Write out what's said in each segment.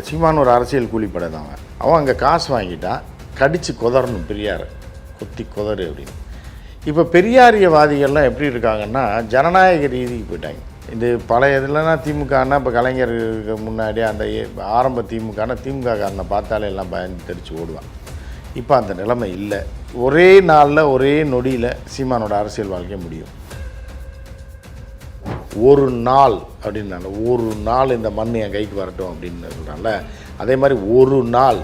இப்போ சீமான் ஒரு அரசியல் கூலிப்படை தான் அவன். அவன் அங்கே காசு வாங்கிட்டான் கடித்து குதறணும் பெரியார். குத்தி குதறு அப்படின்னு. இப்போ பெரியாரியவாதிகள்லாம் எப்படி இருக்காங்கன்னா ஜனநாயக ரீதிக்கு போயிட்டாங்க. இது பழைய இதுலனா திமுகனா இப்போ கலைஞருக்கு முன்னாடி அந்த ஏ- ஆரம்ப திமுகனா திமுக காரனை பார்த்தாலே எல்லாம் பயந்து தெரிச்சு ஓடுவான். இப்போ அந்த நிலைமை இல்லை. ஒரே நாளில் ஒரே நொடியில் சீமானோட அரசியல் வாழ்க்கை முடியும். ஒரு நாள் அப்படின்னால ஒரு நாள் இந்த மண் என் கைக்கு வரட்டும் அப்படின்னு சொல்கிறான்ல அதே மாதிரி ஒரு நாள்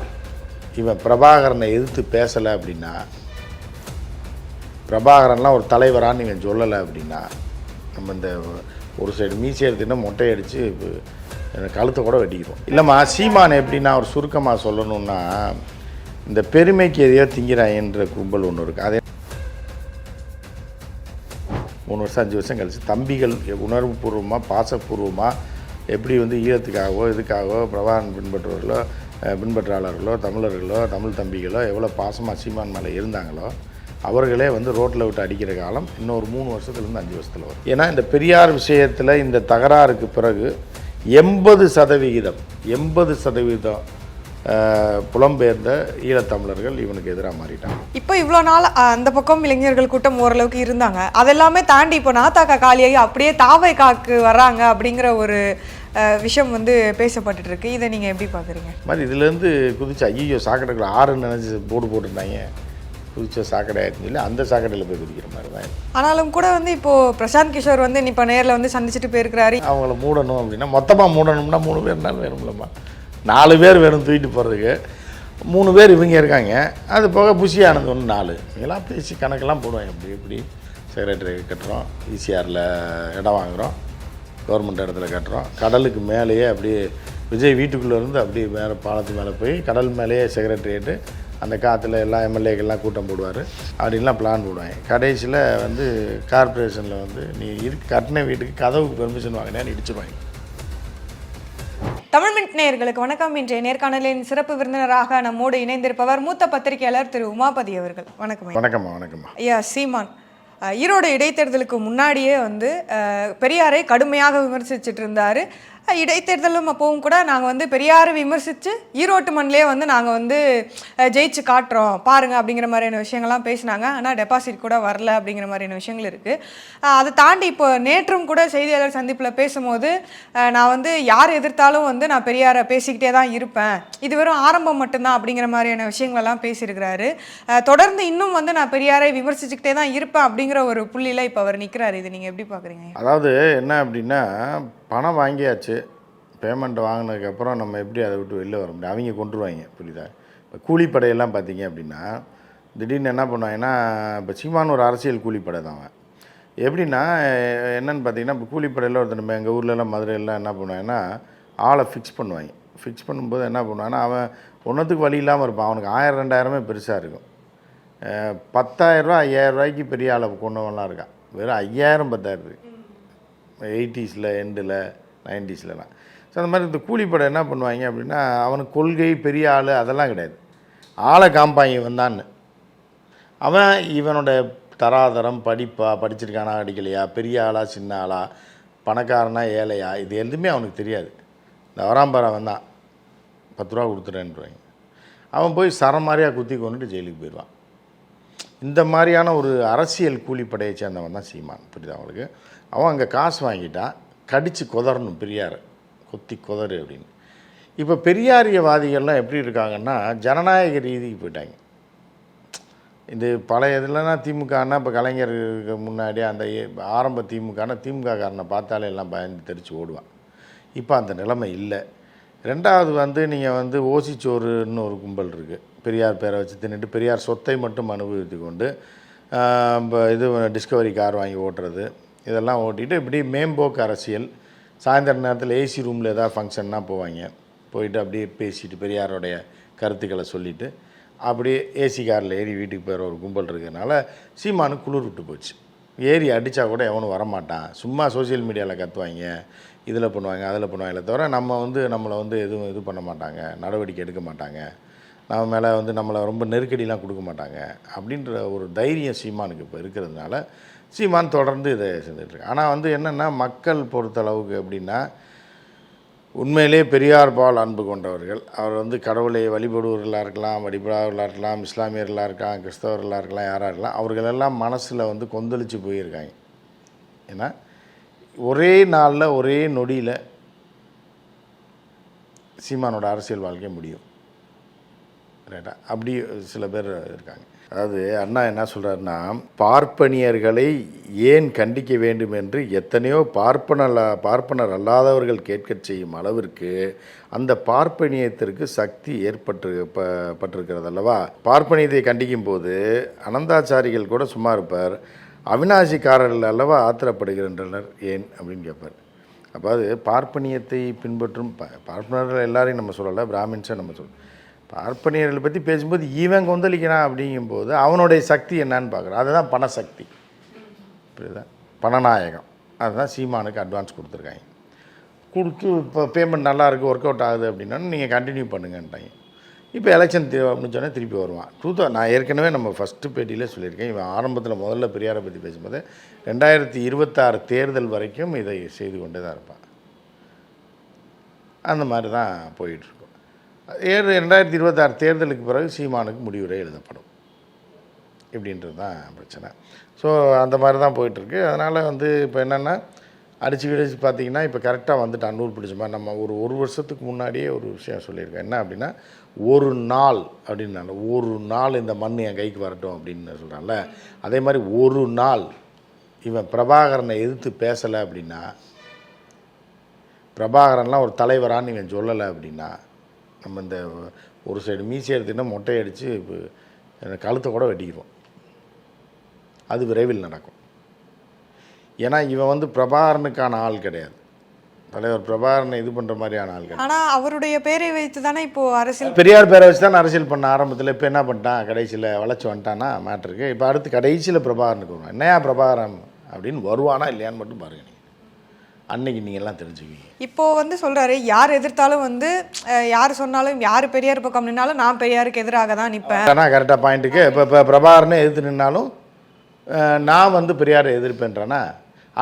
இவன் பிரபாகரனை எதிர்த்து பேசலை அப்படின்னா பிரபாகரன்லாம் ஒரு தலைவரான்னு இவன் சொல்லலை அப்படின்னா நம்ம இந்த ஒரு சைடு மீசி எடுத்துன்னா மொட்டை அடித்து கழுத்தை கூட வெட்டிக்கிறோம். இல்லைம்மா சீமான் எப்படின்னா ஒரு சுருக்கமாக சொல்லணுன்னா இந்த பெருமைக்கு எதையோ திங்கிறாயன்ற கும்பல் ஒன்று இருக்குது அதே மூணு வருஷம் அஞ்சு வருஷம் கழிச்சு தம்பிகள் உணர்வுபூர்வமாக பாசப்பூர்வமாக எப்படி வந்து ஈழத்துக்காகவோ இதுக்காகவோ பிரபாகரன் பின்பற்றுவர்களோ பின்பற்றாளர்களோ தமிழர்களோ தமிழ் தம்பிகளோ எவ்வளோ பாசமாக சீமான் மேலே இருந்தாங்களோ அவர்களே வந்து ரோட்டில் விட்டு அடிக்கிற காலம் இன்னொரு மூணு வருஷத்துலேருந்து அஞ்சு வருஷத்தில் வரும். ஏன்னா இந்த பெரியார் விஷயத்தில் இந்த தகராறுக்கு பிறகு எண்பது சதவிகிதம் எண்பது சதவீதம் புலம்பெயர்ந்த ஈழத்தமிழர்கள் இவனுக்கு எதிராக மாறிட்டாங்க. இப்போ இவ்வளோ நாள் அந்த பக்கம் இளைஞர்கள் கூட்டம் ஓரளவுக்கு இருந்தாங்க. அதெல்லாமே தாண்டி இப்போ நாத்தாக்கா காலியாகி அப்படியே தாவை காக்கு வர்றாங்க அப்படிங்கிற ஒரு விஷயம் வந்து பேசப்பட்டுட்டு இருக்கு. இதை நீங்கள் எப்படி பார்க்குறீங்க? மாதிரி இதுலேருந்து குதிச்சு ஐயோ சாக்கடைக்குள்ள ஆறுன்னு நினச்சி போர்டு போட்டிருந்தாங்க. குதிச்ச சாக்கடை இல்லை அந்த சாக்கடையில் போய் குதிக்கிற மாதிரி தான். ஆனாலும் கூட வந்து இப்போ பிரசாந்த் கிஷோர் வந்து இப்போ நேரில் வந்து சந்திச்சுட்டு போயிருக்கிறாரு. அவங்கள மூடணும் அப்படின்னா மொத்தமாக மூடணும்னா மூணு பேர்னாலும் வேணும்லம்மா. நாலு பேர் வேணும் தூக்கிட்டு போகிறதுக்கு மூணு பேர் இவங்க இருக்காங்க. அது போக புஷி ஒன்று நாலு. இவங்கெல்லாம் பேசி கணக்கெல்லாம் போடுவாங்க. எப்படி எப்படி செக்ரட்டரி கட்டுறோம். ஈசிஆரில் இடம் வாங்குகிறோம் கவர்மெண்ட் இடத்துல கட்டுறோம். கடலுக்கு மேலேயே அப்படியே விஜய் வீட்டுக்குள்ளே இருந்து அப்படியே மேலே பாலத்து மேலே போய் கடல் மேலேயே செக்ரட்டரியேட்டு அந்த காற்றுல எல்லா எம்எல்ஏக்கெல்லாம் கூட்டம் போடுவார். அப்படின்லாம் பிளான் போடுவாங்க. கடைசியில் வந்து கார்ப்பரேஷனில் வந்து நீ இருக்கு கட்டின வீட்டுக்கு கதவுக்கு பெர்மிஷன் வாங்கினேன்னு இடிச்சிருவாங்க. தமிழ் மின்ட் நேயர்களுக்கு வணக்கம். இன்றைய நேர்காணலின் சிறப்பு விருந்தினராக நம்மோடு இணைந்திருப்பவர் மூத்த பத்திரிகையாளர் திரு உமாபதி அவர்கள். வணக்கம். ஐயா. வணக்கம்மா வணக்கம்மா. ஐயா சீமான். ஈரோடு இடைத்தேர்தலுக்கு முன்னாடியே வந்து பெரியாரை கடுமையாக விமர்சிச்சுட்டு இருந்தாரு. இடைத்தேர்தலும் அப்பவும் கூட நாங்கள் வந்து பெரியாரை விமர்சித்து ஈரோட்டு மண்ணிலே வந்து நாங்கள் வந்து ஜெயிச்சு காட்டுறோம். பாருங்க அப்படிங்கிற மாதிரியான விஷயங்கள்லாம் பேசினாங்க. ஆனால் டெபாசிட் கூட வரல அப்படிங்கிற மாதிரியான விஷயங்கள் இருக்குது அதை தாண்டி இப்போ நேற்றும் கூட செய்தியாளர் சந்திப்பில் பேசும்போது நான் வந்து யார் எதிர்த்தாலும் வந்து நான் பெரியாரை பேசிக்கிட்டே தான் இருப்பேன். இது வெறும் ஆரம்பம் மட்டும்தான் அப்படிங்கிற மாதிரியான விஷயங்களெல்லாம் பேசியிருக்கிறாரு. தொடர்ந்து இன்னும் வந்து நான் பெரியாரை விமர்சிச்சுக்கிட்டே தான் இருப்பேன் அப்படிங்கிற ஒரு புள்ளியில் இப்போ அவர் நிற்கிறாரு இது நீங்கள் எப்படி பார்க்குறீங்க அதாவது என்ன அப்படின்னா பணம் வாங்கியாச்சு பேமெண்ட் வாங்கினதுக்கப்புறம் நம்ம எப்படி அதை விட்டு வெளில வர முடியும்? அவங்க கொண்டுருவாங்க புரியுதா? இப்போ கூலிப்படையெல்லாம் பார்த்தீங்க அப்படின்னா திடீர்னு என்ன பண்ணுவாங்கன்னா இப்போ சீமான் ஒரு அரசியல் கூலிப்படை தான் அவன். எப்படின்னா என்னென்னு பார்த்தீங்கன்னா இப்போ கூலிப்படையில் ஒருத்தர் நம்ம எங்கள் ஊர்லலாம் மதுரையிலாம் என்ன பண்ணுவாங்கன்னா ஆளை ஃபிக்ஸ் பண்ணுவாங்க. ஃபிக்ஸ் பண்ணும்போது என்ன பண்ணுவான்னா அவன் ஒன்றத்துக்கு வழி இல்லாமல் இருப்பான். அவனுக்கு ஆயிரம் ரெண்டாயிரமே பெருசாக இருக்கும். பத்தாயிரரூவா ஐயாயிரம் ரூபாய்க்கு பெரிய ஆளை கொண்டவன்லாம் இருக்கான். வெறும் ஐயாயிரம் பத்தாயிரம் எயிட்டிஸில் எண்டில் நைன்டிஸ்லலாம் ஸோ அந்த மாதிரி இந்த கூலிப்படம் என்ன பண்ணுவாங்க அப்படின்னா அவனுக்கு கொள்கை பெரிய ஆள் அதெல்லாம் கிடையாது. ஆளை காம்பாங்க வந்தான்னு அவன் இவனோட தராதரம் படிப்பா படிச்சிருக்கானா அடிக்கலையா பெரிய ஆளா சின்ன ஆளா பணக்காரனா ஏழையா இது எதுவுமே அவனுக்கு தெரியாது. இந்த அவராம்பரம் அவன் தான். பத்து ரூபா கொடுத்துட்டேன்றாங்க அவன் போய் சரமாரியாக மாதிரியாக குத்தி கொண்டுட்டு ஜெயிலுக்கு போயிடுவான். இந்த மாதிரியான ஒரு அரசியல் கூலிப்படையை சேர்ந்தவன் தான் சீமான். புரியுது அவனுக்கு அவன் அங்கே காசு வாங்கிட்டான் கடித்து குதறணும் பெரியார். கொத்தி குதறு அப்படின்னு. இப்போ பெரியாரியவாதிகள்லாம் எப்படி இருக்காங்கன்னா ஜனநாயக ரீதிக்கு போயிட்டாங்க. இது பழைய இதுலனா திமுகனா இப்போ கலைஞருக்கு முன்னாடி அந்த ஆரம்ப திமுகனா திமுக காரனை பார்த்தாலே எல்லாம் பயந்து தெரித்து ஓடுவான். இப்போ அந்த நிலைமை இல்லை. ரெண்டாவது வந்து நீங்கள் வந்து ஓசிச்சோறுன்னு ஒரு கும்பல் இருக்குது பெரியார் பேரை வச்சு தின்னுட்டு பெரியார் சொத்தை மட்டும் அனுபவித்து கொண்டு இப்போ இது டிஸ்கவரி கார் வாங்கி ஓட்டுறது. இதெல்லாம் ஓட்டிட்டு இப்படி மேம்போக்கு அரசியல். சாயந்தர நேரத்தில் ஏசி ரூமில் ஏதாவது ஃபங்க்ஷன்னா போவாங்க. போயிட்டு அப்படியே பேசிட்டு பெரியாரோடைய கருத்துக்களை சொல்லிவிட்டு அப்படியே ஏசி காரில் ஏறி வீட்டுக்கு போகிற ஒரு கும்பல் இருக்கிறதுனால சீமானு குளிர் விட்டு போச்சு. ஏறி அடித்தா கூட எவனும் வரமாட்டான். சும்மா சோஷியல் மீடியாவில் கத்துவாங்க. இதில் பண்ணுவாங்க அதில் பண்ணுவாங்களே தவிர நம்ம வந்து நம்மளை வந்து எதுவும் இது பண்ண மாட்டாங்க. நடவடிக்கை எடுக்க மாட்டாங்க. நம்ம மேலே வந்து நம்மளை ரொம்ப நெருக்கடிலாம் கொடுக்க மாட்டாங்க. அப்படின்ற ஒரு தைரியம் சீமானுக்கு இப்போ இருக்கிறதுனால சீமான் தொடர்ந்து இதை செஞ்சுட்ருக்கு ஆனால் வந்து என்னென்னா மக்கள் பொறுத்தளவுக்கு எப்படின்னா உண்மையிலே பெரியார் பால் அன்பு கொண்டவர்கள். அவர் வந்து கடவுளை வழிபடுவர்களாக இருக்கலாம் வழிபடாதவர்களாக இருக்கலாம் இஸ்லாமியர்களாக இருக்கலாம் கிறிஸ்தவர்களாக இருக்கலாம் யாராக இருக்கலாம் அவர்களெல்லாம் மனசில் வந்து கொந்தளிச்சு போயிருக்காங்க. ஏன்னா ஒரே நாளில் ஒரே நொடியில் சீமானோட அரசியல் வாழ்க்கை முடியும். ரைட்டா அப்படி சில பேர் இருக்காங்க. அதாவது அண்ணா என்ன சொல்கிறாருன்னா பார்ப்பனியர்களை ஏன் கண்டிக்க வேண்டும் என்று எத்தனையோ பார்ப்பன பார்ப்பனர் அல்லாதவர்கள் கேட்கச் செய்யும் அளவிற்கு அந்த பார்ப்பனியத்திற்கு சக்தி ஏற்பட்டு ப பட்டிருக்கிறது அல்லவா? பார்ப்பனியத்தை கண்டிக்கும் போது அனந்தாச்சாரிகள் கூட சும்மா இருப்பார். அவினாசிக்காரர்கள் அல்லவா ஆத்திரப்படுகின்றனர்? ஏன்? அப்படின்னு கேட்பார். அப்போ அது பார்ப்பனியத்தை பின்பற்றும் ப பார்ப்பனர்கள் எல்லாரையும் நம்ம சொல்லலை பிராமின்ஸை நம்ம சொல்லலாம் பார்ப்பனியர்களை பற்றி பேசும்போது இவன் கொந்தளிக்கிறான் அப்படிங்கும்போது அவனுடைய சக்தி என்னன்னு பார்க்குறான் அதுதான் பணசக்தி. புரியுதா? பணநாயகம். அதுதான் சீமானுக்கு அட்வான்ஸ் கொடுத்துருக்காங்க. கொடுத்து இப்போ பேமெண்ட் நல்லா இருக்குது ஒர்க் அவுட் ஆகுது அப்படின்னா நீங்கள் கண்டினியூ பண்ணுங்கன்ட்டாங்க. இப்போ எலெக்ஷன் முடிஞ்சோடனே திருப்பி வருவான். டூ தௌ நான் ஏற்கனவே நம்ம ஃபஸ்ட்டு பேட்டியில் சொல்லியிருக்கேன். இவன் ஆரம்பத்தில் முதல்ல பெரியாரை பற்றி பேசும்போது ரெண்டாயிரத்தி இருபத்தாறு தேர்தல் வரைக்கும் இதை செய்து கொண்டே தான் இருப்பான். அந்த மாதிரி தான் போயிட்டுருக்கோம் ஏழு ரெண்டாயிரத்தி இருபத்தாறு தேர்தலுக்கு பிறகு சீமானுக்கு முடிவுரை எழுதப்படும். இப்படின்றது தான் பிரச்சனை. ஸோ அந்த மாதிரி தான் போயிட்டுருக்கு. அதனால் வந்து இப்போ என்னென்னா அடிச்சு கிடிச்சு பார்த்தீங்கன்னா இப்போ கரெக்டாக வந்துட்டான் நூல் பிடிச்ச மாதிரி. நம்ம ஒரு ஒரு வருஷத்துக்கு முன்னாடியே ஒரு விஷயம் சொல்லியிருக்கேன். என்ன அப்படின்னா ஒரு நாள் அப்படின்னால ஒரு நாள் இந்த மண் என் கைக்கு வரட்டும் அப்படின்னு சொல்கிறான்ல அதே மாதிரி ஒரு நாள் இவன் பிரபாகரனை எதிர்த்து பேசலை அப்படின்னா பிரபாகரன்லாம் ஒரு தலைவரான்னு இவன் சொல்லலை அப்படின்னா நம்ம இந்த ஒரு சைடு மீசி எடுத்துன்னா மொட்டை அடித்து கழுத்தை கூட வெட்டிக்கிறோம் அது விரைவில் நடக்கும். ஏன்னா இவன் வந்து பிரபாகரனுக்கான ஆள் கிடையாது. தலைவர் பிரபாகரனை இது பண்ணுற மாதிரியான ஆள் கிடையாது. ஆனா அவருடைய பேரை வைத்து தானே இப்போ அரசியல் பெரியார் பேரை வச்சு தான் அரசியல் பண்ண ஆரம்பத்தில் இப்போ என்ன பண்ணிட்டான்? கடைசியில் வளைச்சு வந்துட்டானா மேட்ருக்கு இப்போ அடுத்து கடைசியில் பிரபாகரனுக்கு வருவான். என்னையா பிரபாகரன் அப்படின்னு வருவானா இல்லையான்னு மட்டும் பாருங்க அன்னைக்கு நீங்கள் எல்லாம் தெரிஞ்சுக்குவீங்க. இப்போ வந்து சொல்றாரு யார் எதிர்த்தாலும் வந்து யார் சொன்னாலும் யார் பெரியார் பக்கம் நின்னாலும் நான் பெரியாருக்கு எதிராக தான் நிப்பேன் ஆனால் கரெக்டாக பாயிண்ட்டுக்கு இப்போ இப்போ பிரபாகரனை எதிர்த்து நின்னாலும் நான் வந்து பெரியாரை எதிர்ப்பேன்றேன்னா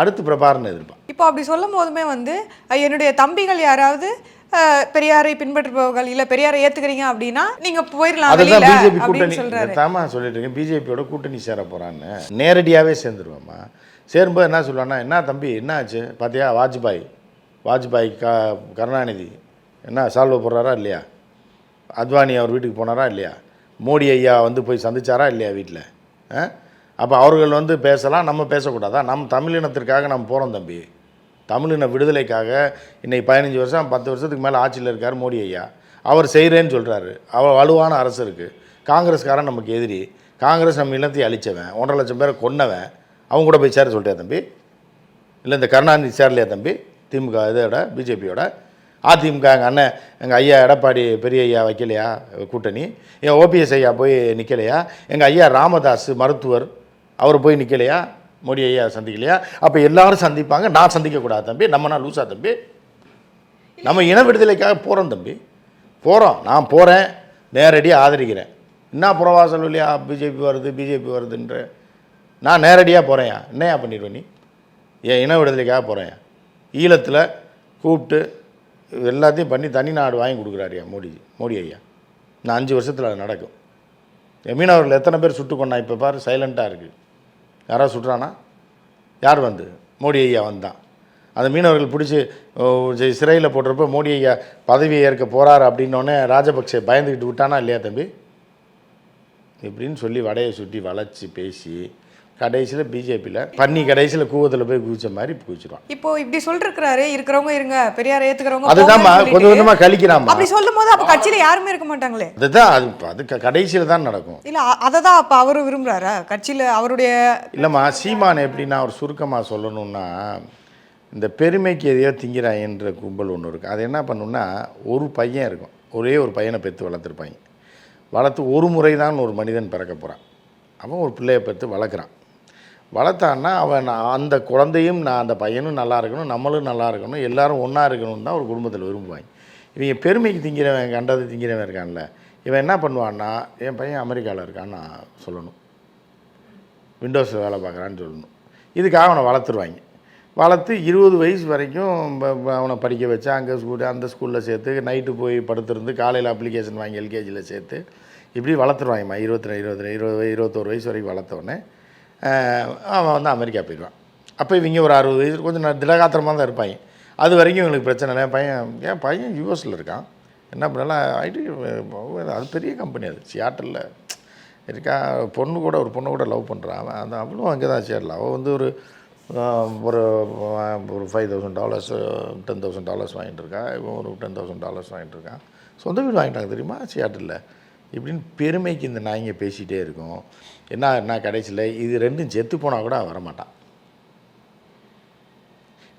அடுத்து பிரபாகரனை எதிர்ப்பான். இப்போ அப்படி சொல்லும் போதுமே வந்து என்னுடைய தம்பிகள் யாராவது பெரியாரை பின்பற்றுபவர்கள் இல்ல பெரியாரை ஏத்துக்கிறீங்க அப்படின்னா நீங்க போயிடலாம் அதுதான் பிஜேபி கூட்டணி. தாமா சொல்லிட்டு இருக்கேன். பிஜேபியோட கூட்டணி சேர போகிறான்னு நேரடியாகவே சேர்ந்துருவாம்மா. சேரும்போது என்ன சொல்லுவான்னா என்ன தம்பி என்ன ஆச்சு? பார்த்தியா வாஜ்பாய் வாஜ்பாய் க கருணாநிதி என்ன சால்வ் போடுறாரா இல்லையா? அத்வானி அவர் வீட்டுக்கு போனாரா இல்லையா? மோடி ஐயா வந்து போய் சந்திச்சாரா இல்லையா வீட்டில் அப்போ அவர்கள் வந்து பேசலாம் நம்ம பேசக்கூடாதா? நம்ம தமிழினத்திற்காக நம்ம போகிறோம் தம்பி. தமிழின விடுதலைக்காக இன்றைக்கி பதினஞ்சு வருஷம் பத்து வருஷத்துக்கு மேலே ஆட்சியில் இருக்கார் மோடி ஐயா. அவர் செய்கிறேன்னு சொல்கிறாரு அவர் வலுவான அரசு இருக்குது காங்கிரஸ்காரன் நமக்கு எதிரி. காங்கிரஸ் நம்ம இனத்தை அழிச்சவன். ஒன்றரை லட்சம் பேரை கொன்னவன். அவங்க கூட போய் சேர சொல்லிட்டேன் தம்பி. இல்லை இந்த கருணாநிதி சேரலையா தம்பி? திமுக இதோட பிஜேபியோட. அதிமுக எங்கள் அண்ணன் எங்கள் ஐயா எடப்பாடி பெரிய ஐயா வைக்கலையா? கூட்டணி. என் ஓபிஎஸ் ஐயா போய் நிற்கலையா எங்கள் ஐயா ராமதாஸ் மருத்துவர் அவர் போய் நிற்கலையா மோடி ஐயா சந்திக்கலையா? அப்போ எல்லாரும் சந்திப்பாங்க. நான் சந்திக்கக்கூடாது தம்பி. நம்மனா லூசா தம்பி. நம்ம இன விடுதலைக்காக போகிறோம் தம்பி. போகிறோம் நான் போகிறேன் நேரடியாக ஆதரிக்கிறேன். என்ன புறவாசல் இல்லையா பிஜேபி வருது பிஜேபி வருதுன்ற நான் நேரடியாக போகிறேயா என்னையா பண்ணிடுவேன் நீ? என் இன விடுதலைக்காக போகிறேன் ஈழத்தில் கூப்பிட்டு எல்லாத்தையும் பண்ணி தனி நாடு வாங்கி கொடுக்குறாருயா மோடிஜி மோடி ஐயா. நான் அஞ்சு வருஷத்தில் அது நடக்கும். மீனவர்கள் எத்தனை பேர் சுட்டு கொண்டா இப்போ பாரு சைலண்ட்டாக இருக்குது யாராவது சுட்டுறானா? யார் வந்து? மோடி ஐயா வந்தான். அந்த மீனவர்கள் பிடிச்சி சிறையில் போட்டிருப்ப மோடி ஐயா பதவியை ஏற்க போகிறார் அப்படின்னோடனே ராஜபக்சே பயந்துக்கிட்டு விட்டானா இல்லையா தம்பி? இப்படின்னு சொல்லி வடையை சுற்றி வளைச்சி பேசி கடைசியில் பிஜேபியில் பன்னி கடைசியில் கூவத்தில் போய் குதிச்ச மாதிரி குதிச்சிருவான் இப்போ இப்படி சொல்லிருக்கிறாரு இருக்கிறவங்க இருங்க பெரியாரை ஏத்துக்கிறவங்க போங்கன்னு கொஞ்சம் கொஞ்சமாக கழிக்கிறாம்மா அப்படி சொல்லும் போது அப்ப கட்சியில யாருமே இருக்க மாட்டாங்களே? அதுதான் அது அது கடைசியில் தான் நடக்கும். இல்ல அ- அததான் அப்ப அவரு விரும்புறாரா? கட்சியில அவருடைய இல்லைம்மா சீமான் எப்படின்னா ஒரு சுருக்கமாக சொல்லணும்னா இந்த பெருமைக்கு எதையோ திங்கிறாயன்ற கும்பல் ஒன்று இருக்குது அது என்ன பண்ணுன்னா ஒரு பையன் இருக்கும். ஒரே ஒரு பையனை பெற்று வளர்த்துருப்பாங்க. வளர்த்து ஒரு முறை தான் ஒரு மனிதன் பிறக்க போகிறான் அவன் ஒரு பிள்ளையை பெற்று வளர்க்குறான். வளர்த்தான்னா அவன் நான் அந்த குழந்தையும் நான் அந்த பையனும் நல்லா இருக்கணும் நம்மளும் நல்லா இருக்கணும் எல்லாரும் ஒன்றா இருக்கணும்னு தான் ஒரு குடும்பத்தில் விரும்புவாங்க. இவங்க பெருமைக்கு திங்கிறவன் கண்டது திங்கிறவன் இருக்கான்ல இவன் என்ன பண்ணுவான்னா என் பையன் அமெரிக்காவில் இருக்கான்னு நான் சொல்லணும். விண்டோஸில் வேலை பார்க்குறான்னு சொல்லணும். இதுக்காக அவனை வளர்த்துருவாங்க. வளர்த்து இருபது வயசு வரைக்கும் அவனை படிக்க வச்சு அங்கே ஸ்கூல் அந்த ஸ்கூலில் சேர்த்து நைட்டு போய் படுத்திருந்து காலையில் அப்ளிகேஷன் வாங்கி எல்கேஜியில் சேர்த்து இப்படி வளர்த்துருவாங்கம்மா இருபத்தி ரெண்டு இருபத்தி ரெண்டு இருபது இருபத்தோரு வயசு வரைக்கும் வளர்த்தவொடனே. அவன் வந்து அமெரிக்கா போயிடுவான். அப்போ இவங்க ஒரு அறுபது வயசு கொஞ்சம் நான் திடகாத்திரமாக தான் இருப்பாங்க. அது வரைக்கும் இவங்களுக்கு பிரச்சனை இல்லை. என் பையன் என் பையன் யூஎஸில் இருக்கான். என்ன பண்ணலாம்? ஐடி அது பெரிய கம்பெனி அது. சியாட்டலில் இருக்கா? பொண்ணு கூட ஒரு பொண்ணு கூட லவ் பண்ணுறான் அவன் அந்த அவளும் அங்கே தான் சேரல. அவள் வந்து ஒரு ஒரு ஒரு five thousand dollars ten thousand dollars வாங்கிட்டு இருக்கா. இவன் ஒரு டென் தௌசண்ட் டாலர்ஸ் வாங்கிட்டு இருக்கான். சொந்த வீடு வாங்கிட்டாங்க தெரியுமா? சியாட்டில் இப்படின்னு பெருமைக்கு இந்த நாய்ங்க பேசிகிட்டே இருக்கும். என்ன என்ன கடைசியில் இது ரெண்டும் செத்து போனால் கூட அவன் வரமாட்டான்.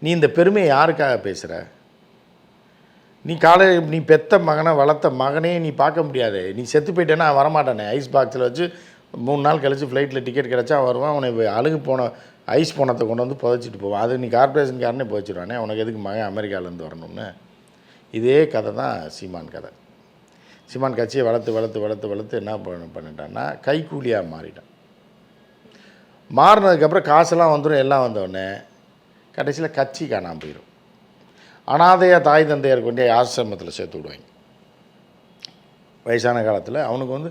நீ இந்த பெருமையை யாருக்காக பேசுகிற நீ காலை நீ பெத்த மகனை வளர்த்த மகனே நீ பார்க்க முடியாது. நீ செத்து போயிட்டேன்னா வரமாட்டானே. ஐஸ் பாக்ஸில் வச்சு மூணு நாள் கழித்து ஃப்ளைட்டில் டிக்கெட் கிடச்சா வருவான். அவனை அழுகு போன ஐஸ் போனத்தை கொண்டு வந்து புதைச்சிட்டு போவான். அது நீ கார்பரேஷன்காரனே புதைச்சிடுவானே உனக்கு எதுக்கு மகன் அமெரிக்காவிலேருந்து வரணும்னு? இதே கதை தான் சீமான் கதை. சிமான் கட்சியை வளர்த்து வளர்த்து வளர்த்து வளர்த்து என்ன பண்ண பண்ணிட்டான்னா கைக்கூலியாக மாறிட்டான். மாறினதுக்கப்புறம் காசெல்லாம் வந்துடும் எல்லாம் வந்தோடனே கடைசியில் கட்சி காணாமல் போயிடும் அனாதையாக தாய் தந்தையார் கொண்டே ஆசிரமத்தில் சேர்த்து விடுவாங்க. வயசான காலத்தில் அவனுக்கு வந்து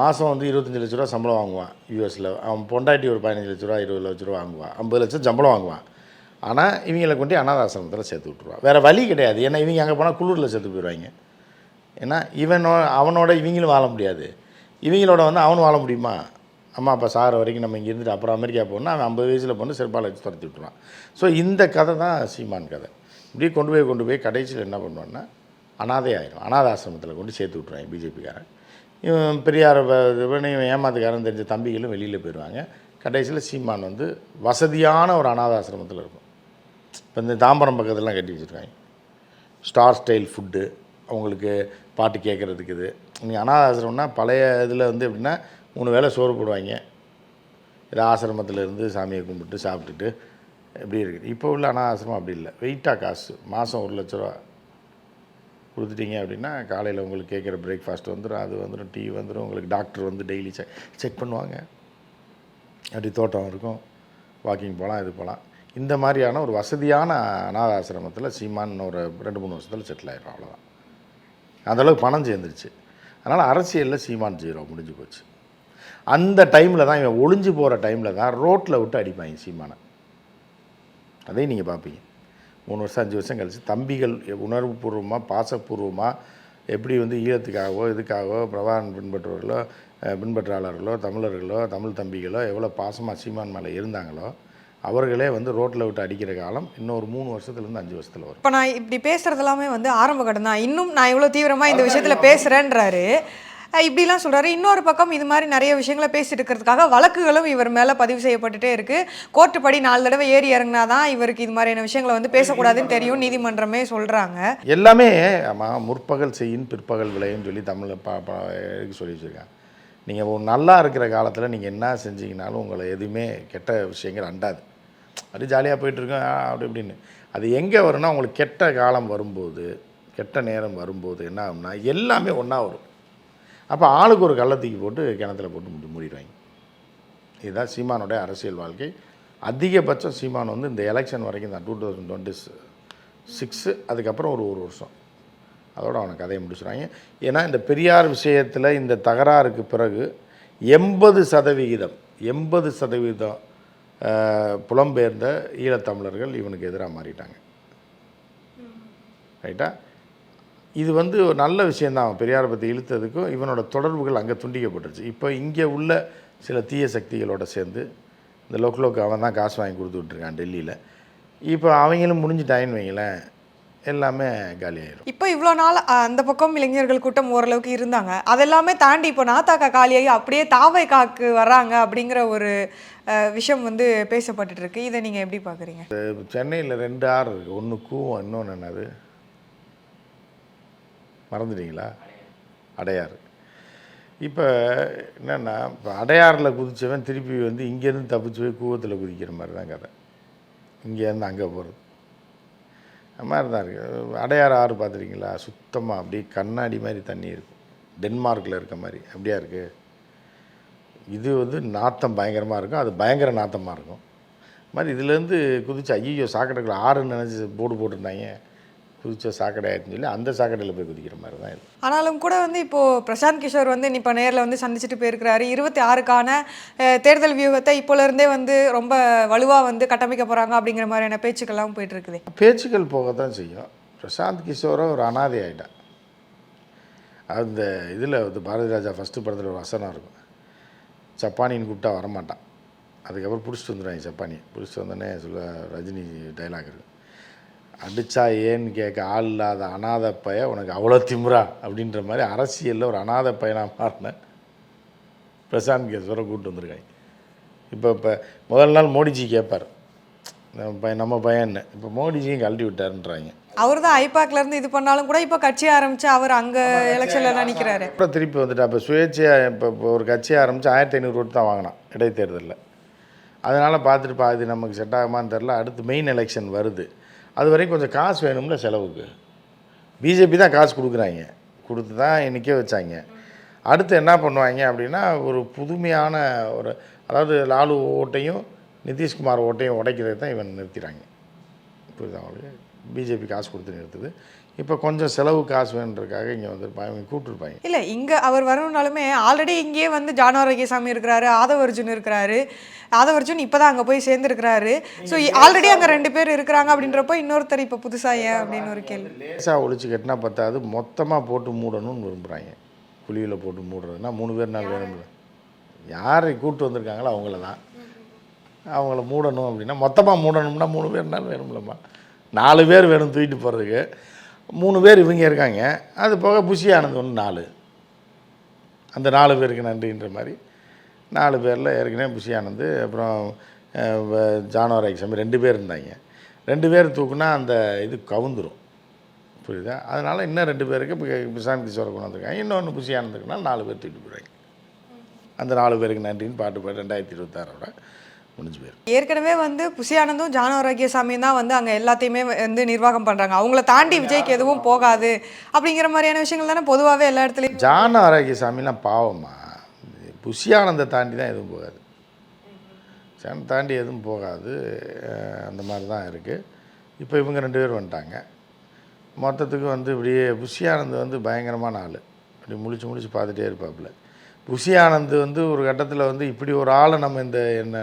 மாதம் வந்து இருபத்தஞ்சி லட்ச ரூபா சம்பளம் வாங்குவான். யூஎஸில் அவன் பொண்டாட்டி ஒரு பதினஞ்சு லட்ச ரூபா இருபது லட்ச ரூபா வாங்குவான். ஐம்பது லட்சம் சம்பளம் வாங்குவான். ஆனால் இவங்களை கொண்டு அனாதாசிரமத்தில் சேர்த்து விட்ருவான் வேறு வழி கிடையாது. ஏன்னா இவங்க அங்கே போனால் குளூரில் சேர்த்து போயிடுவாங்க. ஏன்னா இவனோ அவனோட இவங்களும் வாழ முடியாது. இவங்களோட வந்து அவனும் வாழ முடியுமா? அம்மா அப்பா சார் வரைக்கும் நம்ம இங்கே இருந்துட்டு அப்புறம் அமெரிக்கா போகணும்னா அவன் ஐம்பது வயசில் பொண்ணு சிறப்பாக வச்சு துரத்தி விட்டுருவான். ஸோ இந்த கதை தான் சீமான் கதை. இப்படியே கொண்டு போய் கொண்டு போய் கடைசியில் என்ன பண்ணுவான்னா அனாதை ஆயிரும் அனாதாசிரமத்தில் கொண்டு சேர்த்து விட்ருவாங்க பிஜேபிக்காரன். இவன் பெரியார் இவனையும் இவன் ஏமாத்துக்காரன் தெரிஞ்ச தம்பிகளும் வெளியில் போயிடுவாங்க. கடைசியில் சீமான் வந்து வசதியான ஒரு அனாதாசிரமத்தில் இருக்கும். இப்போ இந்த தாம்பரம் பக்கத்துலலாம் கட்டி வச்சுருக்காங்க. ஸ்டார் ஸ்டைல் ஃபுட்டு அவங்களுக்கு பாட்டு கேட்குறதுக்கு இது. நீ அனாதாசிரமம்னா பழைய இதில் வந்து எப்படின்னா மூணு வேளை சோறு போடுவாங்க. இது ஆசிரமத்தில் இருந்து சாமியை கும்பிட்டு சாப்பிட்டுட்டு எப்படி இருக்குது இப்போ உள்ள அனாதாசிரமம் அப்படி இல்லை. வெயிட்டாக காசு. மாதம் ஒரு லட்ச ரூபா கொடுத்துட்டீங்க அப்படின்னா காலையில் உங்களுக்கு கேட்குற பிரேக்ஃபாஸ்ட் வந்துடும் அது வந்துடும் டீ வந்துடும் உங்களுக்கு டாக்டர் வந்து டெய்லி செக் செக் பண்ணுவாங்க. அப்படி தோட்டம் இருக்கும். வாக்கிங் போகலாம் இது போகலாம் இந்த மாதிரியான ஒரு வசதியான அனாதாசிரமத்தில் சீமான் ஒரு ரெண்டு மூணு வருஷத்தில் செட்டில் ஆயிடும் அவ்வளோதான் அந்தளவுக்கு பணம் சேர்ந்துருச்சு. அதனால் அரசியலில் சீமான் ஜீரோ முடிஞ்சு போச்சு. அந்த டைமில் தான் இவன் ஒளிஞ்சு போகிற டைமில் தான் ரோட்டில் விட்டு அடிப்பாங்க சீமானை. அதையும் நீங்கள் பார்ப்பீங்க மூணு வருஷம் அஞ்சு வருஷம் கழித்து தம்பிகள் உணர்வுபூர்வமாக பாசப்பூர்வமாக எப்படி வந்து ஈழத்துக்காகவோ இதுக்காகவோ பிரபாகரன் பின்பற்றுவர்களோ பின்பற்றாளர்களோ தமிழர்களோ தமிழ் தம்பிகளோ எவ்வளோ பாசமாக சீமான் மேலே இருந்தாங்களோ அவர்களே வந்து ரோட்டில் விட்டு அடிக்கிற காலம் இன்னும் ஒரு மூணு வருஷத்துலேருந்து அஞ்சு வருஷத்தில் வரும். இப்போ நான் இப்படி பேசுறது எல்லாமே வந்து ஆரம்ப கட்டம் தான். இன்னும் நான் இவ்வளோ தீவிரமாக இந்த விஷயத்தில் பேசுகிறேன்றாரு இப்படிலாம் சொல்கிறாரு இன்னொரு பக்கம் இது மாதிரி நிறைய விஷயங்களை பேசிட்டு இருக்கிறதுக்காக வழக்குகளும் இவர் மேலே பதிவு செய்யப்பட்டுட்டே இருக்கு. கோர்ட்டு படி நாலு தடவை ஏறி இறங்கினா தான் இவருக்கு இது மாதிரியான விஷயங்களை வந்து பேசக்கூடாதுன்னு தெரியும். நீதிமன்றமே சொல்கிறாங்க எல்லாமே ஆமாம் முற்பகல் செய்யின் பிற்பகல் விளையும் சொல்லி தமிழில் பா சொல்லி வச்சுருக்காங்க. நீங்கள் நல்லா இருக்கிற காலத்தில் நீங்கள் என்ன செஞ்சீங்கனாலும் உங்களை எதுவுமே கெட்ட விஷயங்கள் அண்டாது. அது ஜாலியாக போயிட்டுருக்கோம். அப்படி இப்படின்னு. அது எங்கே வரும்னா உங்களுக்கு கெட்ட காலம் வரும்போது கெட்ட நேரம் வரும்போது என்ன ஆகும்னா எல்லாமே ஒன்றா வரும். அப்போ ஆளுக்கு ஒரு கள்ளத்தூக்கி போட்டு கிணத்துல போட்டு முடி மூடிடுவாங்க. இதுதான் சீமானுடைய அரசியல் வாழ்க்கை. அதிகபட்சம் சீமான் வந்து இந்த எலெக்ஷன் வரைக்கும் தான் டூ தௌசண்ட் டுவெண்ட்டி சிக்ஸு அதுக்கப்புறம் ஒரு ஒரு வருஷம். அதோடு அவனை கதையை முடிச்சுறாங்க ஏன்னா இந்த பெரியார் விஷயத்தில் இந்த தகராறுக்கு பிறகு எண்பது சதவிகிதம் எண்பது சதவீதம் புலம்பெயர்ந்த ஈழத்தமிழர்கள் இவனுக்கு எதிராக மாறிட்டாங்க. ரைட்டா? இது வந்து ஒரு நல்ல விஷயந்தான். பெரியாரை பற்றி இழுத்ததுக்கும் இவனோட தொடர்புகள் அங்கே துண்டிக்கப்பட்டுருச்சு. இப்போ இங்கே உள்ள சில தீய சக்திகளோட சேர்ந்து இந்த லோக்கலோக்கு அவன் தான் காசு வாங்கி கொடுத்துட்ருக்கான் டெல்லியில். இப்போ அவங்களும் முடிஞ்சிட்டாயின்னு வைங்களேன். எல்லாமே காலியாயிரும். இப்போ இவ்வளோ நாள் அந்த பக்கம் இளைஞர்கள் கூட்டம் ஓரளவுக்கு இருந்தாங்க. அதெல்லாமே தாண்டி இப்போ நாத்தாக்கா காலியாகி அப்படியே தாவை காக்கு வர்றாங்க அப்படிங்கிற ஒரு விஷயம் வந்து பேசப்பட்டுட்டு இருக்கு இதை நீங்கள் எப்படி பார்க்குறீங்க? சென்னையில் ரெண்டு ஆறு இருக்குது ஒன்று கூவம் இன்னொன்று என்னது? மறந்துட்டீங்களா? அடையாறு. இப்போ என்னென்னா இப்போ அடையாறில் குதிச்சவன் திருப்பி வந்து இங்கேருந்து தப்பிச்சு போய் கூவத்தில் குதிக்கிற மாதிரி தான் கதை. இங்கேருந்து அங்கே போகிறது மாதிரி தான் இருக்குது அடையாறு ஆறு பார்த்துருக்கீங்களா? சுத்தமாக அப்படியே கண்ணாடி மாதிரி தண்ணி இருக்கும். டென்மார்க்கில் இருக்க மாதிரி. அப்படியா இருக்குது இது வந்து நாத்தம் பயங்கரமாக இருக்கும். அது பயங்கர நாத்தமாக இருக்கும். மாதிரி இதுலேருந்து குதிச்சு ஐயோ சாக்கடைக்குள்ள ஆறுன்னு நினச்சி போர்டு போட்டிருந்தாங்க. குதிச்ச சாக்கடை ஆயிடுச்சுன்னு சொல்லி அந்த சாக்கடையில் போய் குதிக்கிற மாதிரி தான் இது. ஆனாலும் கூட வந்து இப்போ பிரசாந்த் கிஷோர் வந்து இப்போ நேரில் வந்து சந்திச்சுட்டு போயிருக்கிறாரு. இருபத்தி ஆறுக்கான தேர்தல் வியூகத்தை இப்போல இருந்தே வந்து ரொம்ப வலுவாக வந்து கட்டமைக்க போறாங்க அப்படிங்கிற மாதிரியான பேச்சுக்கெல்லாம் போயிட்டு இருக்குது பேச்சுக்கள் போக தான் செய்யும். பிரசாந்த் கிஷோரை ஒரு அனாதை ஆகிட்டான் அந்த இதில் வந்து பாரதி ராஜா ஃபஸ்ட்டு படத்தில் ஒரு வசனம் இருக்கும். சப்பானின்னு கூப்பிட்டா வரமாட்டான். அதுக்கப்புறம் பிடிச்சிட்டு வந்துடுவாங்க சப்பானியை பிடிச்சிட்டு வந்தோடனே சொல்ல ரஜினி டைலாக் இருக்கு. அடிச்சா ஏன்னு கேட்க ஆள் இல்லாத அனாதை பைய உனக்கு அவ்வளோ திமிரா அப்படின்ற மாதிரி அரசியலில் ஒரு அனாதை பையனாக மாறின. பிரசாந்த் கிஷோரை கூப்பிட்டு வந்திருக்காங்க. இப்போ இப்போ முதல் நாள் மோடிஜி கேட்பார். நம்ம பையன் நம்ம பையன்னு. இப்போ மோடிஜியும் கழட்டி விட்டாருன்றாங்க. அவர் தான் ஐபாக்ல இருந்து இது பண்ணாலும் கூட இப்போ கட்சி ஆரம்பிச்சு அவர் அங்க எலெக்ஷன்ல எல்லாம் நிக்கிறாரு. அப்புறம் திருப்பி வந்துட்டா இப்போ சுயேட்சையாக இப்போ இப்போ ஒரு கட்சி ஆரம்பித்து ஆயிரத்தி ஐநூறு ஓட்டு தான் வாங்கினான் இடைத்தேர்தலில். அதனால் பார்த்துட்டு பா இது நமக்கு செட் ஆகுமான்னு தெரில அடுத்து மெயின் எலெக்ஷன் வருது. அது வரைக்கும் கொஞ்சம் காசு வேணும்ல செலவுக்கு. பிஜேபி தான் காசு கொடுக்குறாங்க. கொடுத்து தான் நிற்க வச்சாங்க. அடுத்து என்ன பண்ணுவாங்க அப்படின்னா ஒரு புதுமையான ஒரு அதாவது லாலு ஓட்டையும் நிதிஷ்குமார் ஓட்டையும் உடைக்கிறது தான் இவன் நிறுத்திறாங்க. புரியுதா அவங்களுக்கு பிஜேபி காசு கொடுத்து நிறுத்துது. இப்போ கொஞ்சம் செலவு காசு வேணுன்றதுக்காக இங்கே வந்துருப்பாங்க இவங்க கூப்பிட்டுருப்பாங்க. இல்ல இங்க அவர் வரணும்னாலுமே ஆல்ரெடி இங்கேயே வந்து ஜான் ஆரோக்கியசாமி இருக்கிறாரு ஆதவர்ஜுன் இருக்கிறாரு ஆதவர்ஜுன் இப்பதான் அங்க போய் சேர்ந்துருக்கிறாரு. ஸோ ஆல்ரெடி அங்க ரெண்டு பேர் இருக்கிறாங்க அப்படின்றப்போ இன்னொருத்தர் இப்போ புதுசா ஏன் அப்படின்னு ஒரு கேள்வி. லேசாக ஒழிச்சு கட்டினா பத்தாது மொத்தமாக போட்டு மூடணும்னு விரும்புகிறாங்க குழியில் போட்டு மூடுறதுன்னா மூணு பேர் நாள் வேணும்ல யாரை? கூப்பிட்டு வந்திருக்காங்களோ அவங்கள தான் அவங்கள மூடணும் அப்படின்னா மொத்தமாக மூடணும்னா மூணு பேர் நாள் வேணும்லம்மா. நாலு பேர் வேணும் தூக்கிட்டு போகிறதுக்கு மூணு பேர் இவங்க இருக்காங்க. அது போக புஷி ஆனந்த் ஒன்று நாலு. அந்த நாலு பேருக்கு நன்றின்ற மாதிரி. நாலு பேரில் ஏற்கனவே புஷி ஆனந்த் அப்புறம் ஜானவர் எக்ஸாம் சாமி ரெண்டு பேர் இருந்தாங்க. ரெண்டு பேர் தூக்குனா அந்த இது கவுந்துரும். புரியுதா? அதனால் இன்னும் ரெண்டு பேருக்கு இப்போ பிரசாந்த் கிஷோரை கொண்டு வந்திருக்காங்க. இன்னொன்று புஷி ஆனந்துக்குனால நாலு பேர் தூக்கிட்டு போகிறாங்க அந்த நாலு பேருக்கு நன்றின்னு பாட்டு பாட்டு ரெண்டாயிரத்தி இருபத்தாறோட முடிஞ்சு போயிடும் ஏற்கனவே வந்து புசி ஆனந்தும் ஜான் ஆரோக்கியசாமியும் தான் வந்து அங்க எல்லாத்தையுமே வந்து நிர்வாகம் பண்றாங்க. அவங்கள தாண்டி விஜய்க்கு எதுவும் போகாது அப்படிங்கிற மாதிரியான விஷயங்கள் தானே பொதுவாகவே எல்லா இடத்துலையும். ஜான ஆரோக்கியசாமிலாம் பாவமா. புஷியானந்தை தாண்டி தான் எதுவும் போகாது. ஜான் தாண்டி எதுவும் போகாது. அந்த மாதிரி தான் இருக்குது இப்போ இவங்க ரெண்டு பேர் வந்துட்டாங்க. மொத்தத்துக்கு வந்து இப்படியே புஷியானந்த் வந்து பயங்கரமான ஆள். இப்படி முழிச்சு முழிச்சு பார்த்துட்டே இருப்பாப்புல. புஷியானந்த் வந்து ஒரு கட்டத்தில் வந்து இப்படி ஒரு ஆளை நம்ம இந்த என்ன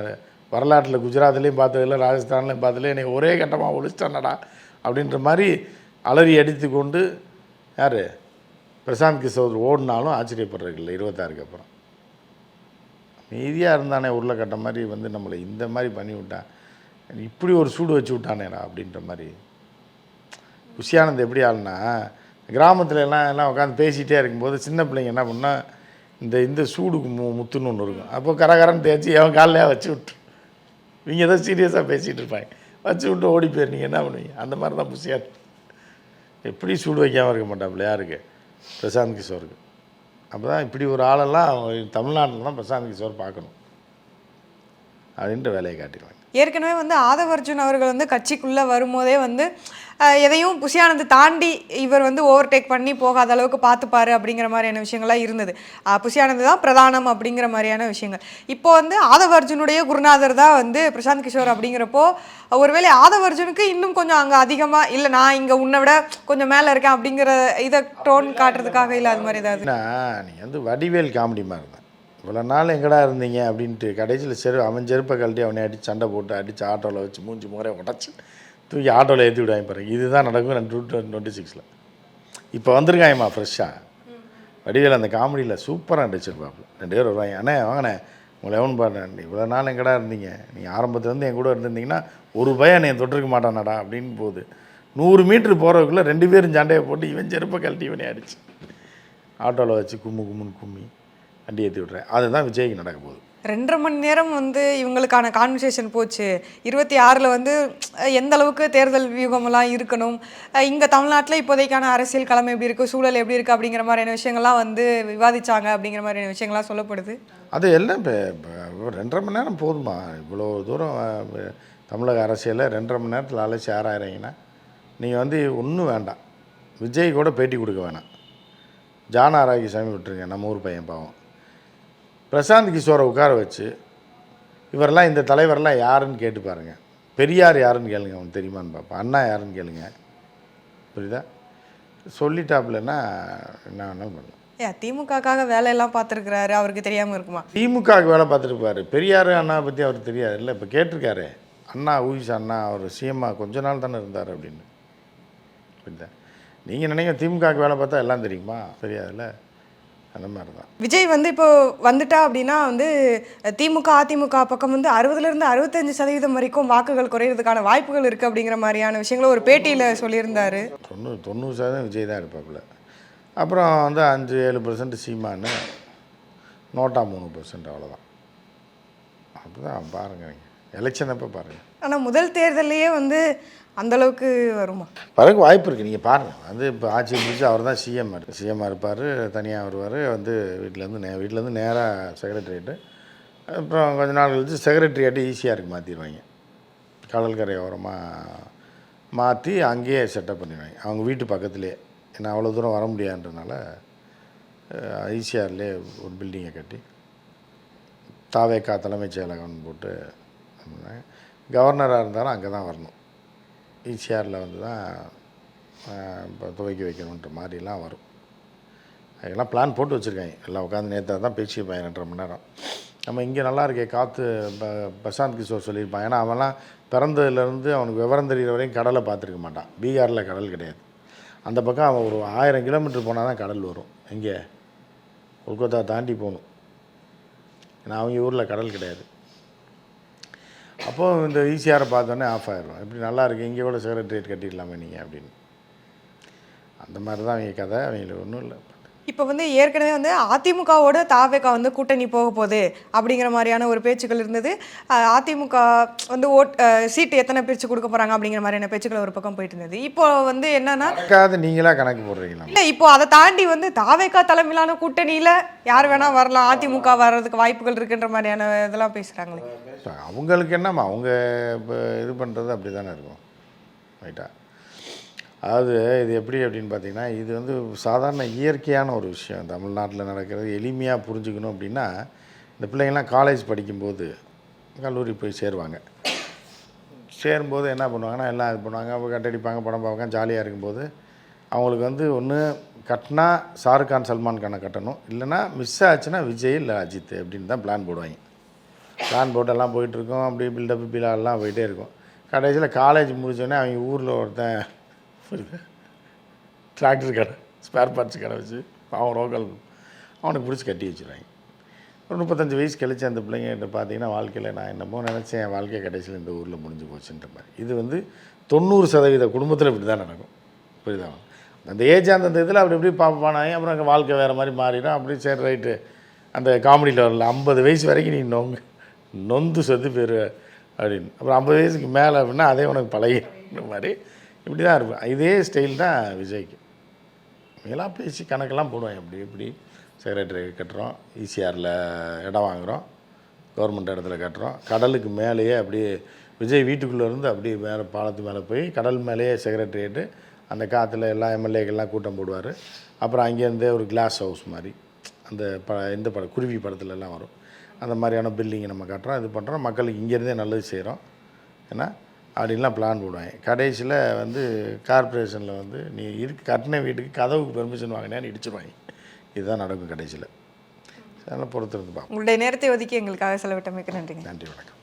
வரலாற்றில் குஜராத்லேயும் பார்த்ததில்ல ராஜஸ்தான்லேயும் பார்த்ததில்ல. என்னை ஒரே கட்டமாக ஒழிச்சிட்டானடா அப்படின்ற மாதிரி அலறி அடித்து கொண்டு யார்? பிரசாந்த் கிஷோர் ஓடினாலும் ஆச்சரியப்படுறதுக்கு இல்லை இருபத்தாறுக்கு அப்புறம். மீதியாக இருந்தானே உருளைக்கட்ட மாதிரி வந்து நம்மளை இந்த மாதிரி பண்ணி விட்டான் இப்படி ஒரு சூடு வச்சு விட்டானேடா அப்படின்ற மாதிரி. குஷியானந்த் எப்படி ஆளுனா கிராமத்துல எல்லாம் எல்லாம் உட்காந்து பேசிகிட்டே இருக்கும்போது சின்ன பிள்ளைங்க என்ன பண்ணால் இந்த இந்த சூடுக்கு மு முத்துன்னு ஒன்று இருக்கும். அப்போ கரகரன்னு தேய்ச்சி அவன் காலையாக வச்சு விட்டு இவங்க ஏதோ சீரியஸாக பேசிகிட்டு இருப்பாங்க. வச்சு விட்டு ஓடி போயிரு நீங்கள் என்ன பண்ணுவீங்க? அந்த மாதிரி தான் புசியார் எப்படி சூடு வைக்காமல் இருக்க மாட்டாப்புல யாருக்கு பிரசாந்த் கிஷோருக்கு. அப்போ தான் இப்படி ஒரு ஆளெல்லாம் தமிழ்நாட்டில் தான் பிரசாந்த் கிஷோர் பார்க்கணும். அப்படின்ற வேலையை காட்டிடுவாங்க. ஏற்கனவே வந்து ஆதவர்ஜுன் அவர்கள் வந்து கட்சிக்குள்ளே வரும்போதே வந்து எதையும் புசியானந்து தாண்டி இவர் வந்து ஓவர்டேக் பண்ணி போகாத அளவுக்கு பார்த்துப்பாரு அப்படிங்கிற மாதிரியான விஷயங்கள்லாம் இருந்தது. அஹ், புசியானந்து தான் பிரதானம் அப்படிங்கிற மாதிரியான விஷயங்கள். இப்போ வந்து ஆதவர்ஜுனுடைய குருநாதர் தான் வந்து பிரசாந்த் கிஷோர் அப்படிங்கிறப்போ ஒருவேளை ஆதவர்ஜுனுக்கு இன்னும் கொஞ்சம் அங்கே அதிகமாக இல்லை நான் இங்கே உன்னை விட கொஞ்சம் மேலே இருக்கேன் அப்படிங்கிற இதை டோன் காட்டுறதுக்காக இல்லை அது மாதிரி ஏதாவது? நீ வந்து வடிவேல் காமெடி மாதிரி தான். இவ்வளோ நாள் எங்கடா இருந்தீங்க அப்படின்ட்டு கடைசியில் செரு அவன் செருப்பை கழட்டி அவனை அடித்து சண்டை போட்டு அடித்து ஆட்டோவில் வச்சு மூஞ்சி முறை உடச்சி தூக்கி ஆட்டோவில் ஏற்றி விடுவாங்க பாருங்க இதுதான் நடக்கும் ரெண்டு டூ டுவெண்ட்டி சிக்ஸில் இப்போ வந்திருக்காங்கம்மா ஃப்ரெஷ்ஷாக வடிவேல் அந்த காமெடியில் சூப்பராக நடிச்சிருப்பாப்புல. ரெண்டு பேர் வருவாங்க அண்ணே வாங்கண்ணே உங்களை எவன் பாடுறேன் இவ்வளோ நாள் எங்கடா இருந்தீங்க? நீங்கள் ஆரம்பத்துலேருந்து என் கூட இருந்திருந்தீங்கன்னா ஒரு பயம் என்னை தொட்டிருக்க மாட்டானடா அப்படின்னு போகுது. நூறு மீட்ரு போகிறதுக்குள்ளே ரெண்டு பேரும் சண்டையை போட்டு இவன் செருப்பை கழட்டி இவனே அடிச்சு ஆட்டோவில் வச்சு கும்மு கும்முன்னு கும்மி. வண்டி ஏற்றி விட்றேன் அதுதான் விஜய்க்கு நடக்க போகுது. ரெண்டரை மணி நேரம் வந்து இவங்களுக்கான கான்வர்சேஷன் போச்சு. இருபத்தி ஆறில் வந்து எந்த அளவுக்கு தேர்தல் வியூகமெல்லாம் இருக்கணும் இங்கே தமிழ்நாட்டில் இப்போதைக்கான அரசியல் களம் எப்படி இருக்குது சூழல் எப்படி இருக்குது அப்படிங்கிற மாதிரியான விஷயங்கள்லாம் வந்து விவாதிச்சாங்க அப்படிங்கிற மாதிரியான விஷயங்கள்லாம் சொல்லப்படுது. அது எல்லாம் இப்போ ரெண்டரை மணி நேரம் போதுமா? இவ்வளோ தூரம் தமிழக அரசியலில் ரெண்டரை மணி நேரத்தில் அழைச்சி ஆறாயிரீங்கன்னா நீங்கள் வந்து ஒன்றும் வேண்டாம். விஜய் கூட பேட்டி கொடுக்க வேணாம். ஜான ஆராய்ச்சி சாமி விட்டுருங்க நம்ம ஊர் பையன் பாவம். பிரசாந்த் கிஷோரை உட்கார வச்சு இவரெல்லாம் இந்த தலைவரெல்லாம் யாருன்னு கேட்டு பாருங்க. பெரியார் யாருன்னு கேளுங்க அவனுக்கு தெரியுமான்னு பார்ப்போம் அண்ணா யாருன்னு கேளுங்க. புரியுதா? சொல்லிட்டாப்புலன்னா என்ன வேணாலும் பண்ணலாம். ஏன் திமுகக்காக வேலையெல்லாம் பார்த்துருக்கிறாரு அவருக்கு தெரியாமல் இருக்குமா? திமுகவுக்கு வேலை பார்த்துருப்பாரு பெரியார் அண்ணா பற்றி அவருக்கு தெரியாது இல்லை இப்போ கேட்டிருக்காரு. அண்ணா ஊயிஸ் அண்ணா அவர் சிஎம்மா கொஞ்ச நாள் தானே இருந்தார் அப்படின்னு. புரியுதா? நீங்கள் நினைக்க திமுகவுக்கு வேலை பார்த்தா எல்லாம் தெரியுமா? தெரியாதுல்ல? அந்த மாதிரி தான் விஜய் வந்து இப்போ வந்துட்டா அப்படின்னா வந்து திமுக அதிமுக பக்கம் வந்து அறுபதுலேருந்து அறுபத்தஞ்சு சதவீதம் வரைக்கும் வாக்குகள் குறையிறதுக்கான வாய்ப்புகள் இருக்குது அப்படிங்கிற மாதிரியான விஷயங்களை ஒரு பேட்டியில் சொல்லியிருந்தாரு. தொண்ணூறு தொண்ணூறு சதவீதம் விஜய் தான் இருப்பாப்புல. அப்புறம் வந்து அஞ்சு ஏழு பர்சன்ட் சீமானு நோட்டா மூணு பர்சன்ட் அவ்வளோதான் அப்படிதான் பாருங்கள் நீங்கள் எலெக்ஷன் அப்போ பாருங்கள் ஆனால் முதல் தேர்தல்லையே வந்து அந்தளவுக்கு வருமா? பிறகு வாய்ப்பு இருக்குது நீங்கள் பாருங்கள் வந்து இப்போ ஆட்சி முடிச்சு அவர் தான் சிஎம் சிஎம்மாக இருப்பார் தனியாக வருவார். வந்து வீட்டிலேருந்து நே வீட்டிலேருந்து நேராக செக்ரட்டரியேட்டு அப்புறம் கொஞ்ச நாள் கழிச்சு செக்ரட்டரியேட்டு ஈஸியாக இருக்குது மாற்றிடுவாங்க கடல்கரை ஓரமாக மாற்றி அங்கேயே செட்டப் பண்ணிடுவாங்க. அவங்க வீட்டு பக்கத்துலேயே ஏன்னா அவ்வளோ தூரம் வர முடியாதுன்றனால ஈசிஆர்லேயே ஒரு பில்டிங்கை கட்டி தாவேக்கா தலைமைச் செயலகம்னு போட்டு கவர்னராக இருந்தாலும் அங்கே தான் வரணும். ஈசிஆரில் வந்து தான் இப்போ துவக்கி வைக்கணுன்ற மாதிரிலாம் வரும். அதெல்லாம் பிளான் போட்டு வச்சுருக்காங்க எல்லாம் உட்காந்து நேற்று தான் பேசியிருப்பேன் ரெண்டரை மணி நேரம். நம்ம இங்கே நல்லா இருக்கே காற்று பிரசாந்த் கிஷோர் சொல்லியிருப்பான். ஏன்னா அவன்லாம் பிறந்ததுலேருந்து அவனுக்கு விவரம் தெரிகிற வரையும் கடலை பார்த்துருக்க மாட்டான். பீகாரில் கடல் கிடையாது. அந்த பக்கம் அவன் ஒரு ஆயிரம் கிலோமீட்டர் போனால் தான் கடல் வரும். இங்கே கொல்கத்தா தாண்டி போகணும். ஏன்னா அவங்க ஊரில் கடல் கிடையாது. அப்போது இந்த ஈஸியாரை பார்த்தோன்னே ஆஃப் ஆயிரும். இப்படி நல்லா இருக்கு? இங்கே கூட செக்ரட்டரியேட் கட்டிடலாமே நீங்கள் அப்படின்னு. அந்த மாதிரி தான் அவங்க கதை. அவங்களுக்கு ஒன்றும் இல்லை. இப்போ வந்து ஏற்கனவே வந்து அதிமுகவோட தாவேக்கா வந்து கூட்டணி போக போகுது அப்படிங்கிற மாதிரியான ஒரு பேச்சுக்கள் இருந்தது. அதிமுக வந்து ஓட் சீட்டு எத்தனை பிரித்து கொடுக்க போகிறாங்க அப்படிங்கிற மாதிரியான பேச்சுக்கள் ஒரு பக்கம் போயிட்டு இருந்தது. இப்போ வந்து என்னன்னா நீங்களா கணக்கு போடுறீங்களா? இல்லை இப்போ அதை தாண்டி வந்து தாவேக்கா தலைமையிலான கூட்டணியில் யார் வேணால் வரலாம் அதிமுக வர்றதுக்கு வாய்ப்புகள் இருக்குன்ற மாதிரியான இதெல்லாம் பேசுகிறாங்களே அவங்களுக்கு என்னம்மா அவங்க இப்போ இது பண்ணுறது அப்படி தானே இருக்கும். ரைட்டா? அதாவது இது எப்படி அப்படின்னு பார்த்தீங்கன்னா இது வந்து சாதாரண இயற்கையான ஒரு விஷயம். தமிழ்நாட்டில் நடக்கிறது எளிமையாக புரிஞ்சுக்கணும் அப்படின்னா இந்த பிள்ளைங்கள்லாம் காலேஜ் படிக்கும்போது கல்லூரி போய் சேருவாங்க. சேரும்போது என்ன பண்ணுவாங்கன்னா எல்லாம் இது பண்ணுவாங்க. அப்போ கட்டடிப்பாங்க படம் பார்ப்பாங்க ஜாலியாக இருக்கும்போது அவங்களுக்கு வந்து ஒன்று கட்டினா ஷாருக் கான் சல்மான் கானை கட்டணும். இல்லைன்னா மிஸ் ஆச்சுன்னா விஜய் இல்லை அஜித் அப்படின்னு தான் பிளான் போடுவாங்க. பிளான் போட்டெல்லாம் போயிட்டுருக்கோம் அப்படியே பில்டப் பிலாலாம் போயிட்டே இருக்கும். கடைசியில் காலேஜ் முடிச்சோடனே அவங்க ஊரில் ஒருத்தன் டிராக்டர் கடை ஸ்பேர் பார்ட்ஸ் கடை வச்சு அவன் ரோக்கல் அவனுக்கு பிடிச்சி கட்டி வச்சுருவாங்க. ஒரு முப்பத்தஞ்சு வயசு கழிச்சு அந்த பிள்ளைங்கிட்ட பார்த்தீங்கன்னா வாழ்க்கையில் நான் என்னமோ நினச்சேன் என் வாழ்க்கை கடைசியில் இந்த ஊரில் முடிஞ்சு போச்சுன்ற மாதிரி. இது வந்து தொண்ணூறு சதவீத குடும்பத்தில் இப்படி தான் நடக்கும். புரியுதா? அந்த ஏஜ் அந்தந்த இதில் அப்படி இப்படி பார்ப்பானாங்க அப்புறம் அங்கே வாழ்க்கை வேறு மாதிரி மாறிடும். அப்படி சரி ரைட்டு அந்த காமெடியில் வரல ஐம்பது வயசு வரைக்கும் நீ நொங்கு நொந்து செத்து போயிரு அப்படின்னு. அப்புறம் ஐம்பது வயசுக்கு மேலே அப்படின்னா அதே உனக்கு பழகிற மாதிரி இப்படி தான் இருக்கும். இதே ஸ்டைல் தான் விஜய்க்கு. இதெல்லாம் பேசி கணக்கெல்லாம் போடுவேன் இப்படி எப்படி செக்ரட்டரி கட்டுறோம் ஈசிஆரில் இடம் வாங்குகிறோம் கவர்மெண்ட் இடத்துல கட்டுறோம். கடலுக்கு மேலேயே அப்படியே விஜய் வீட்டுக்குள்ளே இருந்து அப்படியே மேலே பாலத்து மேலே போய் கடல் மேலேயே செக்ரட்டரியேட்டு அந்த காற்றுல எல்லா எம்எல்ஏக்கள்லாம் கூட்டம் போடுவார். அப்புறம் அங்கேருந்தே ஒரு கிளாஸ் ஹவுஸ் மாதிரி அந்த ப இந்த படம் குருவி படத்துல எல்லாம் வரும். அந்த மாதிரியான பில்டிங்கை நம்ம கட்டுறோம் இது பண்ணுறோம் மக்களுக்கு இங்கேருந்தே நல்லது செய்கிறோம் ஏன்னா அப்படின்லாம் பிளான் போடுவாங்க. கடைசியில் வந்து கார்ப்பரேஷனில் வந்து நீ இருக்கு கட்டின வீட்டுக்கு கதவுக்கு பெர்மிஷன் வாங்கினேன்னு இடிச்சிருவாங்க. இதுதான் நடக்கும் கடைசியில். அதெல்லாம் பொறுத்திருந்து பார்ப்போம். உங்களுடைய நேரத்தை ஒதுக்கி எங்களுக்காக செலவிட்டமைக்கு நன்றிங்க. நன்றி வணக்கம்.